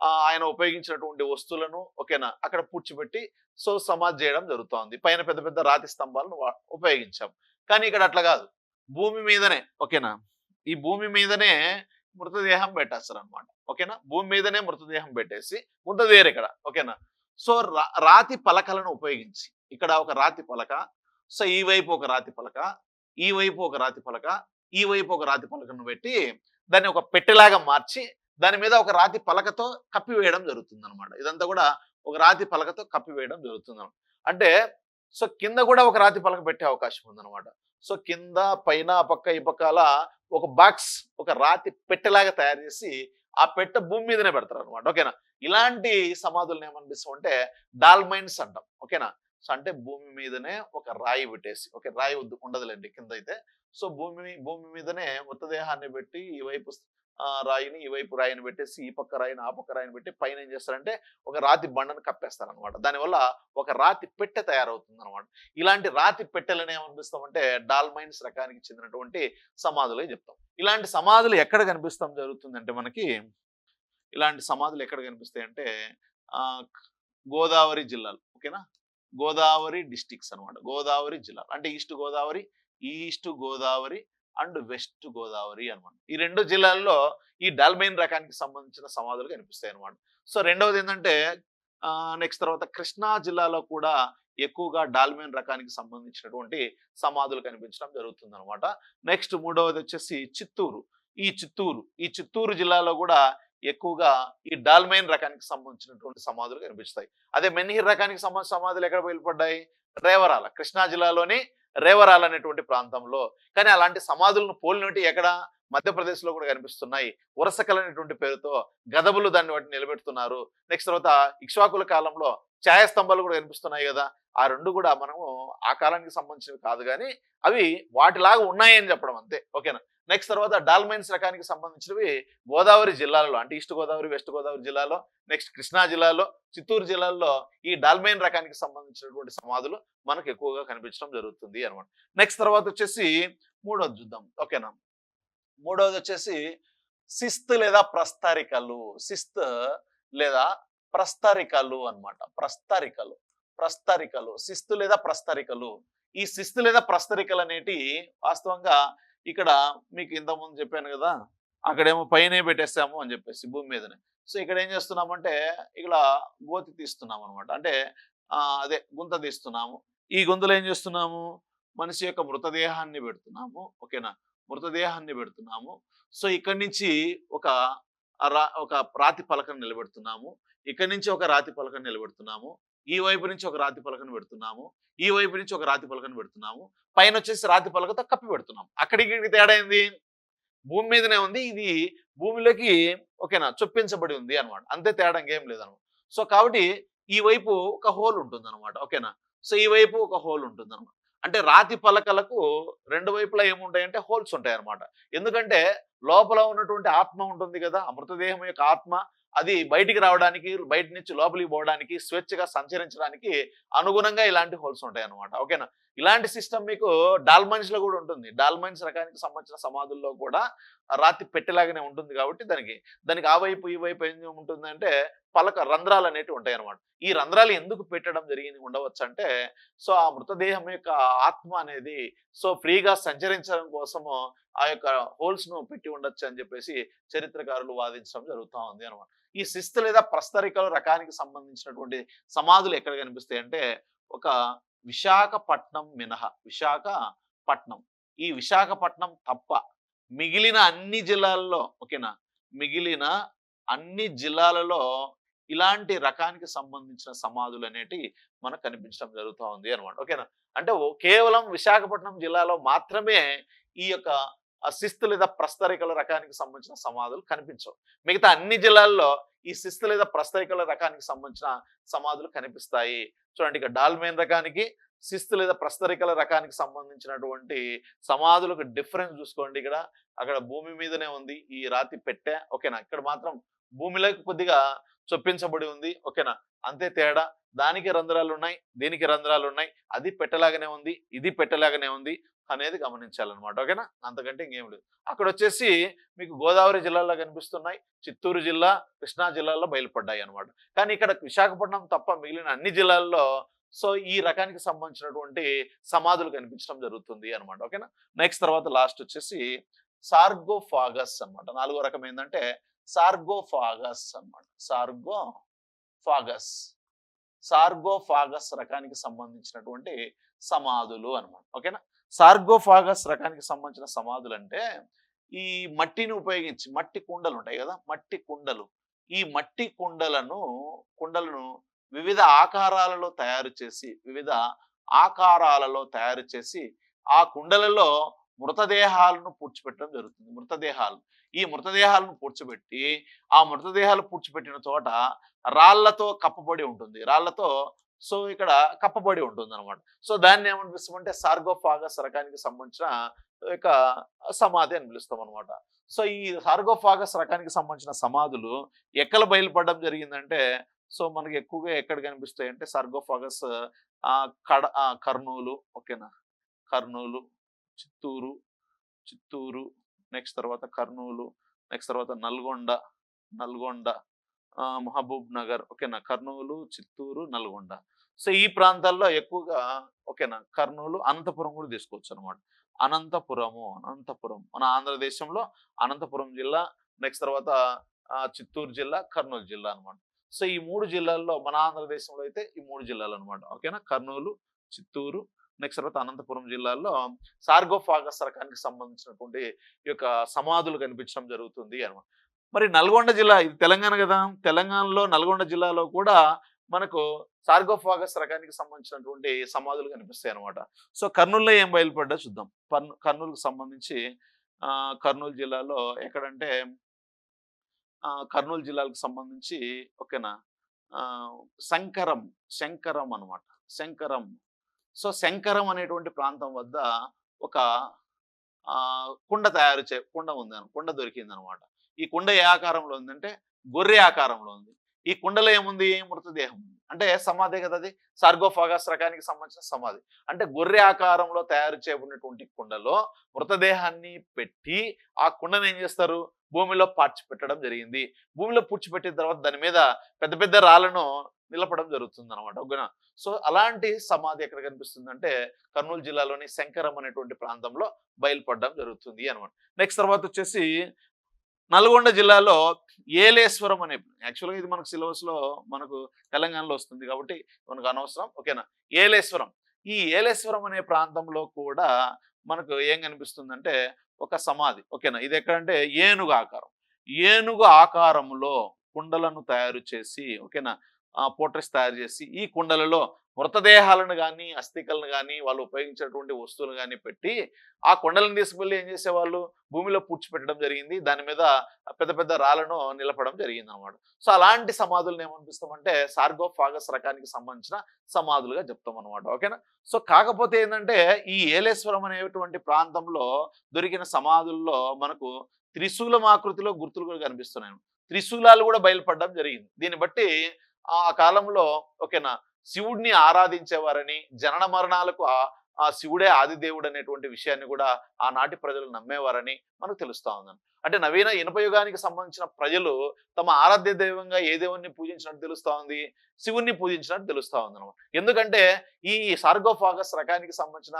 [SPEAKER 1] ఆయన ఉపయోగించినటువంటి వస్తువులను ఓకేనా అక్కడ పూడ్చిపెట్టి సో సమాజ్ చేయడం జరుగుతోంది. పైన పెద్ద పెద్ద రాతి స్తంభాలను ఉపయోగించాం. కానీ ఇక్కడ అట్లా కాదు. భూమి మీదనే ఓకేనా ఈ భూమి మీదనే మృతదేహం పెట్టేస్తారు అనమాట ఓకేనా? భూమి మీదనే మృతదేహం పెట్టేసి గుంతదేరు ఇక్కడ. ఓకేనా? సో రా- రాతి పలకలను ఉపయోగించి ఇక్కడ ఒక రాతి పలక సో ఈ వైపు ఒక రాతి పలక ఈ వైపు ఒక రాతి పలక ఈ వైపు ఒక రాతి పలకను పెట్టి దాన్ని ఒక పెట్టెలాగా మార్చి దాని మీద ఒక రాతి పలకతో కప్పివేయడం జరుగుతుంది అనమాట ఇదంతా కూడా ఒక రాతి పలకతో కప్పివేయడం జరుగుతుంది అంటే సో కింద కూడా ఒక రాతి పలక పెట్టే అవకాశం ఉందన్నమాట. సో కింద పైన పక్క ఈ పక్కల ఒక బాక్స్ ఒక రాతి పెట్టెలాగా తయారు చేసి ఆ పెట్టె భూమి మీదనే పెడతారు అనమాట ఓకేనా? ఇలాంటి సమాధులను ఏమనిపిస్తాం అంటే డాల్మైన్స్ అంటాం. ఓకేనా? సో అంటే భూమి మీదనే ఒక రాయి పెట్టేసి ఓకే రాయి వద్దు ఉండదులేండి కింద అయితే సో భూమి భూమి మీదనే మృతదేహాన్ని పెట్టి ఈ వైపు రాయిని ఈ వైపు రాయిని పెట్టేసి ఈ పక్క రాయిని ఆ పక్క రాయిని పెట్టి పైన ఏం చేస్తారంటే ఒక రాతి బండను కప్పేస్తారు అనమాట దానివల్ల ఒక రాతి పెట్టె తయారవుతుంది అనమాట ఇలాంటి రాతి పెట్టెలను ఏమనిపిస్తామంటే డాల్మైన్స్ రకానికి చెందినటువంటి సమాధులు చెప్తాం. ఇలాంటి సమాధులు ఎక్కడ కనిపిస్తాం జరుగుతుందంటే మనకి ఇలాంటి సమాధులు ఎక్కడ కనిపిస్తాయి అంటే ఆ, గోదావరి జిల్లాలు ఓకేనా? గోదావరి డిస్టిక్స్ అనమాట గోదావరి జిల్లాలు. అంటే east Godavari east Godavari and west Godavari అనమాట ఈ రెండు జిల్లాల్లో ఈ డాల్మైన్ రకానికి సంబంధించిన సమాధులు కనిపిస్తాయి అనమాట సో రెండవది ఏంటంటే నెక్స్ట్ తర్వాత కృష్ణా జిల్లాలో కూడా ఎక్కువగా డాల్మైన్ రకానికి సంబంధించినటువంటి సమాధులు కనిపించడం జరుగుతుంది అనమాట నెక్స్ట్ మూడవది వచ్చేసి చిత్తూరు. ఈ చిత్తూరు ఈ చిత్తూరు జిల్లాలో కూడా ఎక్కువగా ఈ డాల్మైన్ రకానికి సంబంధించినటువంటి సమాధులు కనిపిస్తాయి. అదే మెన్హిర్ రకానికి సంబంధించిన సమాధులు ఎక్కడ బయలుపడ్డాయి? రేవరాల కృష్ణా జిల్లాలోని రేవరాలు అనేటువంటి ప్రాంతంలో. కానీ అలాంటి సమాధులను పోలినట్టు ఎక్కడ? మధ్యప్రదేశ్లో కూడా కనిపిస్తున్నాయి. ఉరసకల్ అనేటువంటి పేరుతో గదబులు దాన్ని వాటిని నిలబెడుతున్నారు. నెక్స్ట్ తర్వాత ఇక్ష్వాకుల కాలంలో ఛాయాస్తంభాలు కూడా కనిపిస్తున్నాయి కదా! ఆ రెండు కూడా మనము ఆ కాలానికి సంబంధించినవి కాదు కానీ అవి వాటిలాగా ఉన్నాయని చెప్పడం అంతే. ఓకేనా? నెక్స్ట్ తర్వాత డాల్మైన్స్ రకానికి సంబంధించినవి గోదావరి జిల్లాలో అంటే ఈస్ట్ గోదావరి వెస్ట్ గోదావరి జిల్లాలో నెక్స్ట్ కృష్ణా జిల్లాలో చిత్తూరు జిల్లాలో ఈ డాల్మైన్ రకానికి సంబంధించినటువంటి సమాధులు మనకు ఎక్కువగా కనిపించడం జరుగుతుంది అనమాట నెక్స్ట్ తర్వాత వచ్చేసి మూడోది చూద్దాం. ఓకేనా? మూడవది వచ్చేసి శిస్త్ లేదా ప్రస్తారికలు శిస్త్ లేదా ప్రస్తారికలు అన్నమాట. ప్రస్తారికలు ప్రస్తారికలు శిస్తు లేదా ప్రస్తారికలు. ఈ శిస్తు లేదా ప్రస్తరికలు అనేటి వాస్తవంగా ఇక్కడ మీకు ఇంతకుముందు చెప్పాను కదా అక్కడేమో పైనే పెట్టేస్తాము అని చెప్పేసి భూమి మీదనే. సో ఇక్కడ ఏం చేస్తున్నామంటే ఇక్కడ గోతి తీస్తున్నాం అనమాట అంటే అదే గుంత తీస్తున్నాము. ఈ గుంతలో ఏం చేస్తున్నాము? మనిషి యొక్క మృతదేహాన్ని పెడుతున్నాము. ఓకేనా? మృతదేహాన్ని పెడుతున్నాము. సో ఇక్కడి నుంచి ఒక రా- ఒక రాతి పలకను నిలబెడుతున్నాము. ఇక్కడి నుంచి ఒక రాతి పలకను నిలబెడుతున్నాము. ఈ వైపు నుంచి ఒక రాతి పలకను పెడుతున్నాము. ఈ వైపు నుంచి ఒక రాతి పలకను పెడుతున్నాము. పైన వచ్చేసి రాతి పలకతో కప్పి పెడుతున్నాము అక్కడికి తేడా ఏంది? భూమి మీదనే ఉంది. ఇది భూమిలోకి ఓకేనా? చొప్పించబడి ఉంది అనమాట అంతే తేడా ఇంకేం లేదనమాట సో కాబట్టి ఈ వైపు ఒక హోల్ ఉంటుంది అనమాట ఓకేనా? సో ఈ వైపు ఒక హోల్ ఉంటుంది అనమాట అంటే రాతి పలకలకు రెండు వైపులా ఏముంటాయంటే హోల్స్ ఉంటాయి అన్నమాట ఎందుకంటే లోపల ఉన్నటువంటి ఆత్మ ఉంటుంది కదా మృతదేహం యొక్క ఆత్మ అది బయటికి రావడానికి బయట నుంచి లోపలికి పోవడానికి స్వేచ్ఛగా సంచరించడానికి అనుగుణంగా ఇలాంటి హోల్స్ ఉంటాయి అనమాట ఓకేనా? ఇలాంటి సిస్టమ్ మీకు డాల్మన్స్లో కూడా ఉంటుంది. డాల్మన్స్ రకానికి సంబంధించిన సమాధుల్లో కూడా రాతి పెట్టెలాగానే ఉంటుంది కాబట్టి దానికి దానికి ఆ వైపు ఈ వైపు ఏం ఉంటుందంటే పలక రంధ్రాలు అనేటివి ఉంటాయి అనమాట ఈ రంధ్రాలు ఎందుకు పెట్టడం జరిగింది ఉండవచ్చు అంటే సో ఆ మృతదేహం యొక్క ఆత్మ అనేది సో ఫ్రీగా సంచరించడం కోసము ఆ యొక్క హోల్స్ను పెట్టి ఉండొచ్చు అని చెప్పేసి చరిత్రకారులు వాదించడం జరుగుతూ ఉంది అనమాట ఈ శిస్తు లేదా ప్రస్తరికల రకానికి సంబంధించినటువంటి సమాధులు ఎక్కడ కనిపిస్తాయి అంటే ఒక విశాఖపట్నం మినహా విశాఖపట్నం ఈ విశాఖపట్నం తప్ప మిగిలిన అన్ని జిల్లాల్లో ఓకేనా? మిగిలిన అన్ని జిల్లాలలో ఇలాంటి రకానికి సంబంధించిన సమాధులు అనేటివి మనకు కనిపించడం జరుగుతూ ఉంది అనమాట ఓకేనా? అంటే ఓ- కేవలం విశాఖపట్నం జిల్లాలో మాత్రమే ఈ యొక్క శిస్తు లేదా ప్రస్తరికల రకానికి సంబంధించిన సమాధులు కనిపించవు. మిగతా అన్ని జిల్లాల్లో ఈ శిస్తు లేదా ప్రస్తరికల రకానికి సంబంధించిన సమాధులు కనిపిస్తాయి. చూడండి ఇక డాల్మేన్ రకానికి శిస్తు లేదా ప్రస్తరికల రకానికి సంబంధించినటువంటి సమాధులకు డిఫరెన్స్ చూసుకోండి ఇక్కడ. అక్కడ భూమి మీదనే ఉంది. ఈ రాతి పెట్టె. ఓకేనా? ఇక్కడ మాత్రం భూమిలోకి కొద్దిగా చొప్పించబడి ఉంది. ఓకేనా? అంతే తేడా. దానికి రంధ్రాలు ఉన్నాయి దీనికి రంధ్రాలు ఉన్నాయి అది పెట్టలాగానే ఉంది ఇది పెట్టలాగానే ఉంది అనేది గమనించాలన్నమాట. ఓకేనా? అంతకంటే ఇంకేం లేదు. అక్కడ వచ్చేసి మీకు గోదావరి జిల్లాలో కనిపిస్తున్నాయి చిత్తూరు జిల్లా కృష్ణా జిల్లాలో బయలుపడ్డాయి అనమాట కానీ ఇక్కడ విశాఖపట్నం తప్ప మిగిలిన అన్ని జిల్లాల్లో సో ఈ రకానికి సంబంధించినటువంటి సమాధులు కనిపించడం జరుగుతుంది అనమాట ఓకేనా? నెక్స్ట్ తర్వాత లాస్ట్ వచ్చేసి సార్గోఫాగస్ అన్నమాట. నాలుగో రకం ఏంటంటే సార్గోఫాగస్ అన్నమాట. సార్గోఫాగస్. సార్గోఫాగస్ రకానికి సంబంధించినటువంటి సమాధులు అన్నమాట. ఓకేనా? సార్గోఫాగస్ రకానికి సంబంధించిన సమాధులు అంటే ఈ మట్టిని ఉపయోగించి మట్టి కుండలు ఉంటాయి కదా? మట్టి కుండలు. ఈ మట్టి కుండలను కుండలను వివిధ ఆకారాలలో తయారు చేసి వివిధ ఆకారాలలో తయారు చేసి ఆ కుండలలో మృతదేహాలను పూడ్చిపెట్టడం జరుగుతుంది. మృతదేహాలు. ఈ మృతదేహాలను పూడ్చిపెట్టి ఆ మృతదేహాలు పూడ్చిపెట్టిన చోట రాళ్ళతో కప్పబడి ఉంటుంది. రాళ్ళతో సో ఇక్కడ కప్పబడి ఉంటుంది అనమాట సో దాన్ని ఏమనిపిస్తామంటే సార్గోఫాగస్ రకానికి సంబంధించిన ఒక సమాధి అని పిలుస్తాం అనమాట సో ఈ సార్గోఫాగస్ రకానికి సంబంధించిన సమాధులు ఎక్కడ బయలుపడడం జరిగిందంటే సో మనకి ఎక్కువగా ఎక్కడ కనిపిస్తాయి అంటే సార్గోఫాగస్ ఆ కడ కర్నూలు ఓకేనా? కర్నూలు చిత్తూరు చిత్తూరు నెక్స్ట్ తర్వాత కర్నూలు నెక్స్ట్ తర్వాత నల్గొండ నల్గొండ మహబూబ్ నగర్ ఓకేనా? కర్నూలు చిత్తూరు నల్గొండ. సో ఈ ప్రాంతాల్లో ఎక్కువగా ఓకేనా? కర్నూలు అనంతపురం కూడా తీసుకోవచ్చు అనమాట అనంతపురము అనంతపురం. మన ఆంధ్రదేశంలో అనంతపురం జిల్లా నెక్స్ట్ తర్వాత చిత్తూరు జిల్లా కర్నూలు జిల్లా అనమాట సో ఈ మూడు జిల్లాల్లో మన ఆంధ్రదేశంలో అయితే ఈ మూడు జిల్లాలు అనమాట ఓకేనా? కర్నూలు చిత్తూరు నెక్స్ట్ తర్వాత అనంతపురం జిల్లాలో సార్గోఫాగస్ రకానికి సంబంధించినటువంటి ఈ యొక్క సమాధులు కనిపించడం జరుగుతుంది అనమాట మరి నల్గొండ జిల్లా ఇది తెలంగాణ కదా? తెలంగాణలో నల్గొండ జిల్లాలో కూడా మనకు సార్గోఫాగస్ రకానికి సంబంధించినటువంటి సమాధులు కనిపిస్తాయి అనమాట సో కర్నూలులో ఏం బయలుపడ్డా చూద్దాం. కర్నూ కర్నూలుకు సంబంధించి కర్నూలు జిల్లాలో ఎక్కడంటే కర్నూలు జిల్లాలకు సంబంధించి ఓకేనా? శంకరం శంకరం అన్నమాట. శంకరం. సో శంకరం అనేటువంటి ప్రాంతం వద్ద ఒక ఆ, కుండ తయారు చే కుండ ఉంది కుండ దొరికింది అనమాట ఈ కుండ ఏ ఆకారంలో ఉందంటే గొర్రె ఆకారంలో ఉంది. ఈ కుండలో ఏముంది? మృతదేహం ఉంది? అంటే సమాధి కదా అది? సార్గోఫాగస్ రకానికి సంబంధించిన సమాధి. అంటే గొర్రె ఆకారంలో తయారు చేయబడినటువంటి కుండలో మృతదేహాన్ని పెట్టి ఆ కుండను ఏం చేస్తారు? భూమిలో పాడ్చి పెట్టడం జరిగింది. భూమిలో పూడ్చిపెట్టిన తర్వాత దాని మీద పెద్ద పెద్ద రాళ్ళను నిలపడం జరుగుతుంది అనమాట ఓకేనా? సో అలాంటి సమాధి ఎక్కడ కనిపిస్తుంది అంటే కర్నూలు జిల్లాలోని శంకరం అనేటువంటి ప్రాంతంలో బయలుపడడం జరుగుతుంది అనమాట నెక్స్ట్ తర్వాత వచ్చేసి నల్గొండ జిల్లాలో ఏలేశ్వరం అనే యాక్చువల్గా ఇది మనకు సిలబస్లో మనకు తెలంగాణలో వస్తుంది కాబట్టి మనకు అనవసరం. ఓకేనా? ఏలేశ్వరం. ఈ ఏలేశ్వరం అనే ప్రాంతంలో కూడా మనకు ఏం కనిపిస్తుందంటే ఒక సమాధి. ఓకేనా? ఇది ఎక్కడంటే ఏనుగు ఆకారం. ఏనుగు ఆకారంలో కుండలను తయారు చేసి ఓకేనా? పోట్రెస్ తయారు చేసి ఈ కుండలలో మృతదేహాలను కానీ అస్థికలను కానీ వాళ్ళు ఉపయోగించేటువంటి వస్తువులు కానీ పెట్టి ఆ కొండలను తీసుకువెళ్ళి ఏం చేసేవాళ్ళు? భూమిలో పూడ్చిపెట్టడం జరిగింది. దాని మీద పెద్ద పెద్ద రాళ్ళను నిలపడం జరిగింది అనమాట సో అలాంటి సమాధులను ఏమనిపిస్తామంటే సార్గోఫాగస్ రకానికి సంబంధించిన సమాధులుగా చెప్తాం అనమాట ఓకేనా? సో కాకపోతే ఏంటంటే ఈ ఏలేశ్వరం అనేటువంటి ప్రాంతంలో దొరికిన సమాధుల్లో మనకు త్రిశూలం ఆకృతిలో గుర్తులు కూడా కనిపిస్తున్నాయి. త్రిశూలాలు కూడా బయలుపడడం జరిగింది. దీన్ని బట్టి ఆ కాలంలో ఓకేనా శివుడిని ఆరాధించేవారని జనన మరణాలకు ఆ శివుడే ఆదిదేవుడు అనేటువంటి విషయాన్ని కూడా ఆనాటి ప్రజలు నమ్మేవారని మనకు తెలుస్తా ఉందని అంటే నవీన ఇనప యుగానికి సంబంధించిన ప్రజలు తమ ఆరాధ్య దైవంగా ఏ దేవుణ్ణి పూజించినట్టు తెలుస్తా ఉంది? శివుణ్ణి పూజించినట్టు తెలుస్తా ఉంది అనమాట ఎందుకంటే ఈ సార్గోఫాగస్ రకానికి సంబంధించిన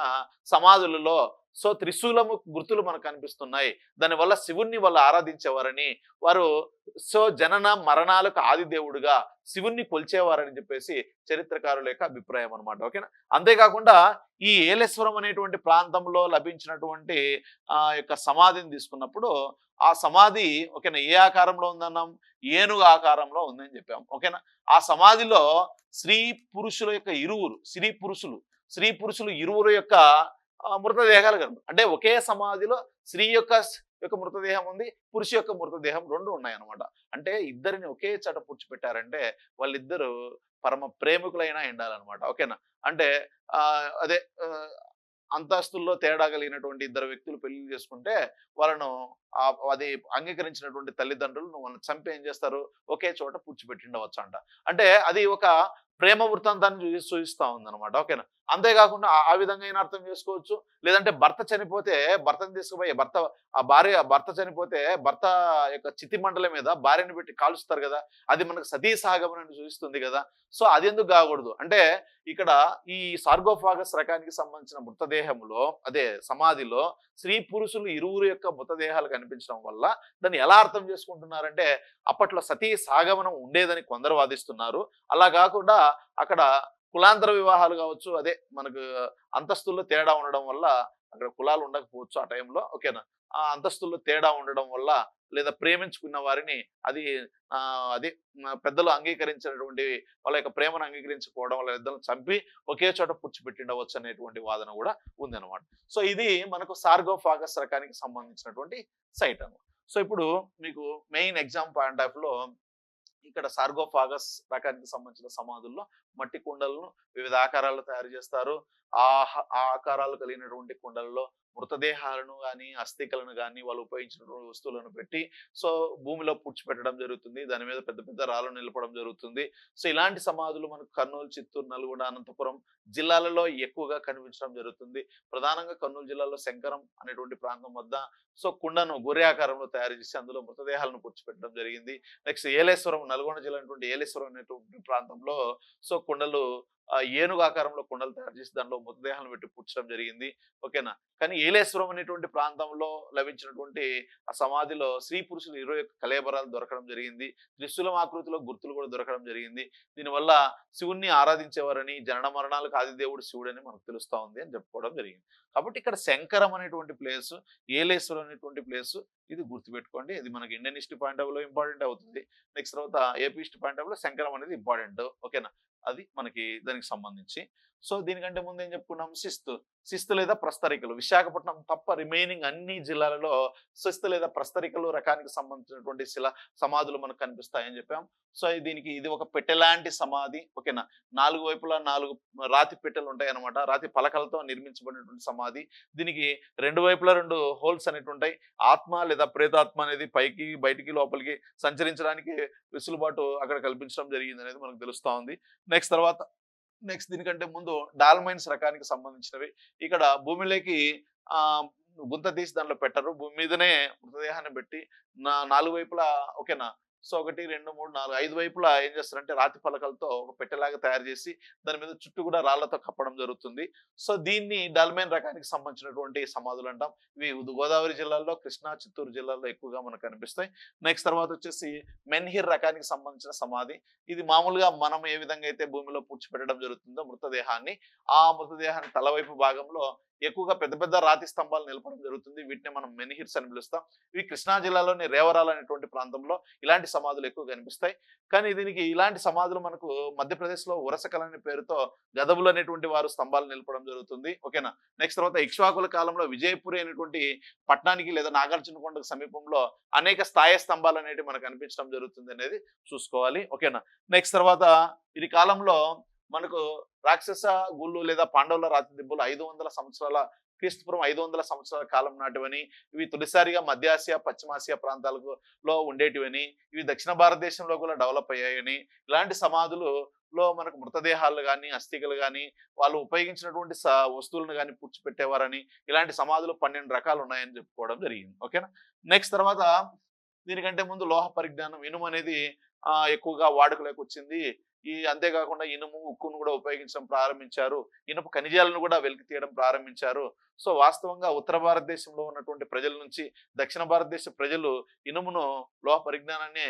[SPEAKER 1] సమాధులలో సో త్రిశూలము గుర్తులు మనకు కనిపిస్తున్నాయి. దానివల్ల శివుణ్ణి వాళ్ళు ఆరాధించేవారని వారు సో జనన మరణాలకు ఆది దేవుడుగా శివుణ్ణి కొలిచేవారని చెప్పేసి చరిత్రకారుల యొక్క అభిప్రాయం అనమాట ఓకేనా? అంతేకాకుండా ఈ ఏలేశ్వరం అనేటువంటి ప్రాంతంలో లభించినటువంటి ఆ యొక్క సమాధిని తీసుకున్నప్పుడు ఆ సమాధి ఓకేనా ఏ ఆకారంలో ఉందన్నాం? ఏనుగు ఆకారంలో ఉందని చెప్పాం. ఓకేనా ఆ సమాధిలో స్త్రీ పురుషుల యొక్క ఇరువురు స్త్రీ పురుషులు స్త్రీ పురుషులు ఇరువురు యొక్క మృతదేహాలు కనుక అంటే ఒకే సమాధిలో స్త్రీ యొక్క యొక్క మృతదేహం ఉంది పురుషు యొక్క మృతదేహం రెండు ఉన్నాయన్నమాట. అంటే ఇద్దరిని ఒకే చట పుచ్చిపెట్టారంటే వాళ్ళిద్దరు పరమ ప్రేమికులైనా ఉండాలన్నమాట. ఓకేనా అంటే ఆ అదే అంతస్తుల్లో తేడా కలిగినటువంటి ఇద్దరు వ్యక్తులు పెళ్ళి చేసుకుంటే వాళ్ళను అది అంగీకరించినటువంటి తల్లిదండ్రులు వాళ్ళని చంపి ఏం చేస్తారు? ఒకే చోట పూడ్చిపెట్టిండవచ్చు అంట అంటే అది ఒక ప్రేమ వృత్తాంతాన్ని చూసి సూచిస్తా ఉందన్నమాట. ఓకేనా? అంతేకాకుండా ఆ- ఆ విధంగా అయినా అర్థం చేసుకోవచ్చు? లేదంటే భర్త చనిపోతే భర్తను తీసుకుపోయి భర్త ఆ భార్య భర్త చనిపోతే భర్త యొక్క చితి మండలం మీద భార్యను పెట్టి కాలుస్తారు కదా? అది మనకు సతీ సాగమని చూపిస్తుంది కదా? సో అది ఎందుకు కాకూడదు? అంటే ఇక్కడ ఈ సార్గోఫాగస్ రకానికి సంబంధించిన మృతదేహంలో అదే సమాధిలో స్త్రీ పురుషులు ఇరువురు యొక్క మృతదేహాలు కనిపించడం వల్ల దాన్ని ఎలా అర్థం చేసుకుంటున్నారంటే అప్పట్లో సతీ సాగమనం ఉండేదని కొందరు వాదిస్తున్నారు. అలా కాకుండా అక్కడ కులాంతర వివాహాలు కావచ్చు అదే మనకు అంతస్తుల్లో తేడా ఉండడం వల్ల అక్కడ కులాలు ఉండకపోవచ్చు ఆ టైంలో. ఓకేనా? ఆ అంతస్తుల్లో తేడా ఉండడం వల్ల లేదా ప్రేమించుకున్న వారిని అది అది పెద్దలు అంగీకరించినటువంటి వాళ్ళ యొక్క ప్రేమను అంగీకరించుకోవడం వల్ల ఇద్దరు చంపి ఒకే చోట పుచ్చిపెట్టిండవచ్చు అనేటువంటి వాదన కూడా ఉంది అనమాట సో ఇది మనకు సార్గోఫాగస్ రకానికి సంబంధించినటువంటి సైట్ అనమాట సో ఇప్పుడు మీకు మెయిన్ ఎగ్జామ్ పాయింట్ ఆఫ్లో ఇక్కడ సార్గోఫాగస్ రకానికి సంబంధించిన సమాధుల్లో మట్టి కుండలను వివిధ ఆకారాలు తయారు చేస్తారు. ఆ ఆ ఆకారాలు కలిగినటువంటి కుండలలో మృతదేహాలను కానీ అస్థికలను కానీ వాళ్ళు ఉపయోగించినటువంటి వస్తువులను పెట్టి సో భూమిలో పుడ్చిపెట్టడం జరుగుతుంది. దాని మీద పెద్ద పెద్ద రాళ్ళు నిలపడం జరుగుతుంది. సో ఇలాంటి సమాధులు మనకు కర్నూలు చిత్తూరు నల్గొండ అనంతపురం జిల్లాలలో ఎక్కువగా కనిపించడం జరుగుతుంది. ప్రధానంగా కర్నూలు జిల్లాలో శంకరం అనేటువంటి ప్రాంతం వద్ద సో కుండను గొర్రె ఆకారంలో తయారు చేసి అందులో మృతదేహాలను పుడ్చిపెట్టడం జరిగింది. నెక్స్ట్ ఏలేశ్వరం నల్గొండ జిల్లా అనేటువంటి ఏలేశ్వరం అనేటువంటి ప్రాంతంలో సో కుండలు ఏనుగు ఆకారంలో కుండలు తయారు చేసి దానిలో మృతదేహాలను పెట్టి పుచ్చడం జరిగింది. ఓకేనా? కానీ ఏలేశ్వరం అనేటువంటి ప్రాంతంలో లభించినటువంటి ఆ సమాధిలో స్త్రీ పురుషులు ఇరవై యొక్క కలేబరాలు దొరకడం జరిగింది. త్రిశూలం ఆకృతిలో గుర్తులు కూడా దొరకడం జరిగింది. దీనివల్ల శివుణ్ణి ఆరాధించేవారని జనన మరణాలకు ఆదిదేవుడు శివుడని మనకు తెలుస్తా ఉంది అని చెప్పుకోవడం జరిగింది. కాబట్టి ఇక్కడ శంకరం అనేటువంటి ప్లేస్ ఏలేశ్వరం అనేటువంటి ప్లేస్ ఇది గుర్తుపెట్టుకోండి. ఇది మనకి ఇండియన్ ఈస్ట్ పాయింట్ ఆఫ్లో ఇంపార్టెంట్ అవుతుంది. నెక్స్ట్ తర్వాత ఏపీ ఈస్ట్ పాయింట్ ఆఫ్లో శంకరం అనేది ఇంపార్టెంట్. ఓకేనా? అది మనకి దానికి సంబంధించి. సో దీనికంటే ముందు ఏం చెప్పుకున్నాం? శిస్తు శిస్తు లేదా ప్రస్తరికలు. విశాఖపట్నం తప్ప రిమైనింగ్ అన్ని జిల్లాలలో శిస్తు లేదా ప్రస్తరికలు రకానికి సంబంధించినటువంటి శిల సమాధులు మనకు కనిపిస్తాయని చెప్పాం. సో దీనికి ఇది ఒక పెట్టెలాంటి సమాధి. ఓకేనా? నాలుగు వైపులా నాలుగు రాతి పెట్టెలు ఉంటాయి అనమాట రాతి పలకలతో నిర్మించబడినటువంటి సమాధి. దీనికి రెండు వైపులా రెండు హోల్స్ అనేవి ఉంటాయి ఆత్మ లేదా ప్రేతాత్మ అనేది పైకి బయటికి లోపలికి సంచరించడానికి వెసులుబాటు అక్కడ కల్పించడం జరిగింది అనేది మనకు తెలుస్తూ ఉంది. నెక్స్ట్ తర్వాత నెక్స్ట్ దీనికంటే ముందు డాల్మైన్స్ రకానికి సంబంధించినవి. ఇక్కడ భూమిలోకి ఆ గుంత తీసి దాంట్లో పెట్టరు. భూమి మీదనే మృతదేహాన్ని పెట్టి నా నాలుగు వైపులా ఓకేనా? సో ఒకటి రెండు మూడు నాలుగు ఐదు వైపులా ఏం చేస్తారంటే రాతి పలకలతో ఒక పెట్టెలాగా తయారు చేసి దాని మీద చుట్టూ కూడా రాళ్ళతో కప్పడం జరుగుతుంది. సో దీన్ని డల్మైన్ రకానికి సంబంధించినటువంటి సమాధులు అంటాం ఇవి గోదావరి జిల్లాలో కృష్ణా చిత్తూరు జిల్లాలో ఎక్కువగా మనకు కనిపిస్తాయి. నెక్స్ట్ తర్వాత వచ్చేసి మెన్హిర్ రకానికి సంబంధించిన సమాధి. ఇది మామూలుగా మనం ఏ విధంగా అయితే భూమిలో పూడ్చిపెట్టడం జరుగుతుందో మృతదేహాన్ని ఆ మృతదేహాన్ని తలవైపు భాగంలో ఎక్కువగా పెద్ద పెద్ద రాతి స్తంభాలు నిలపడం జరుగుతుంది. వీటిని మనం మెనిహిర్స్ అని పిలుస్తాం. ఇవి కృష్ణా జిల్లాలోని రేవరాలు అనేటువంటి ప్రాంతంలో ఇలాంటి సమాధులు ఎక్కువ కనిపిస్తాయి. కానీ దీనికి ఇలాంటి సమాధులు మనకు మధ్యప్రదేశ్లో ఉరసకల అనే పేరుతో గదవులు అనేటువంటి వారు స్తంభాలు నిలపడం జరుగుతుంది. ఓకేనా? నెక్స్ట్ తర్వాత ఇక్ష్వాకుల కాలంలో విజయపురి అనేటువంటి పట్టణానికి లేదా నాగార్జునకొండకు సమీపంలో అనేక స్థాయి స్తంభాలు అనేవి మనకు కనిపించడం జరుగుతుంది అనేది చూసుకోవాలి. ఓకేనా? నెక్స్ట్ తర్వాత ఇది కాలంలో మనకు రాక్షస గుళ్ళు లేదా పాండవుల రాతి దిబ్బలు ఐదు వందల సంవత్సరాల క్రీస్తుపురం ఐదు వందల సంవత్సరాల కాలం నాటివని ఇవి తొలిసారిగా మధ్య ఆసియా పశ్చిమాసియా ప్రాంతాలకు లో ఉండేటివని ఇవి దక్షిణ భారతదేశంలో కూడా డెవలప్ అయ్యాయని ఇలాంటి సమాధులు లో మనకు మృతదేహాలు కానీ అస్థికలు కానీ వాళ్ళు ఉపయోగించినటువంటి స వస్తువులను కానీ పుచ్చిపెట్టేవారని ఇలాంటి సమాధులు పన్నెండు రకాలు ఉన్నాయని చెప్పుకోవడం జరిగింది. ఓకేనా? నెక్స్ట్ తర్వాత దీనికంటే ముందు లోహ పరిజ్ఞానం ఇనుము అనేది ఎక్కువగా వాడుకలోకి వచ్చింది ఈ అంతేకాకుండా ఇనుము ఉక్కును కూడా ఉపయోగించడం ప్రారంభించారు. ఇనుప ఖనిజాలను కూడా వెలికి తీయడం ప్రారంభించారు. సో వాస్తవంగా ఉత్తర భారతదేశంలో ఉన్నటువంటి ప్రజల నుంచి దక్షిణ భారతదేశ ప్రజలు ఇనుమును లోహ పరిజ్ఞానాన్ని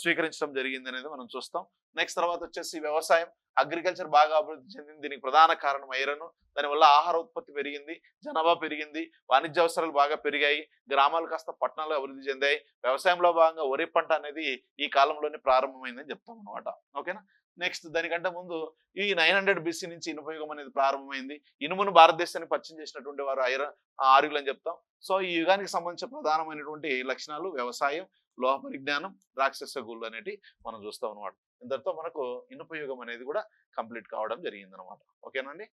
[SPEAKER 1] స్వీకరించడం జరిగింది అనేది మనం చూస్తాం. నెక్స్ట్ తర్వాత వచ్చేసి వ్యవసాయం. అగ్రికల్చర్ బాగా అభివృద్ధి చెందింది. దీనికి ప్రధాన కారణం ఐరన్. దానివల్ల ఆహార ఉత్పత్తి పెరిగింది. జనాభా పెరిగింది. వాణిజ్య అవసరాలు బాగా పెరిగాయి. గ్రామాలు కాస్త పట్టణాలు అభివృద్ధి చెందాయి. వ్యవసాయంలో భాగంగా వరి పంట అనేది ఈ కాలం కాలంలోనే ప్రారంభమైందని చెప్తాం అనమాట ఓకేనా? నెక్స్ట్ దానికంటే ముందు ఈ నైన్ హండ్రెడ్ బీసీ నుంచి ఇనుపయుగం అనేది ప్రారంభమైంది. ఇనుమును భారతదేశాన్ని పరిచయం చేసినటువంటి వారు ఐరన్ ఆర్యులు అని చెప్తాం. సో ఈ యుగానికి సంబంధించిన ప్రధానమైనటువంటి లక్షణాలు వ్యవసాయం లోహ పరిజ్ఞానం రాక్షస గుళ్ళు అనేటి మనం చూస్తాం అనమాట ఇంతటితో మనకు ఇనుపయుగం అనేది కూడా కంప్లీట్ కావడం జరిగింది అనమాట ఓకేనండి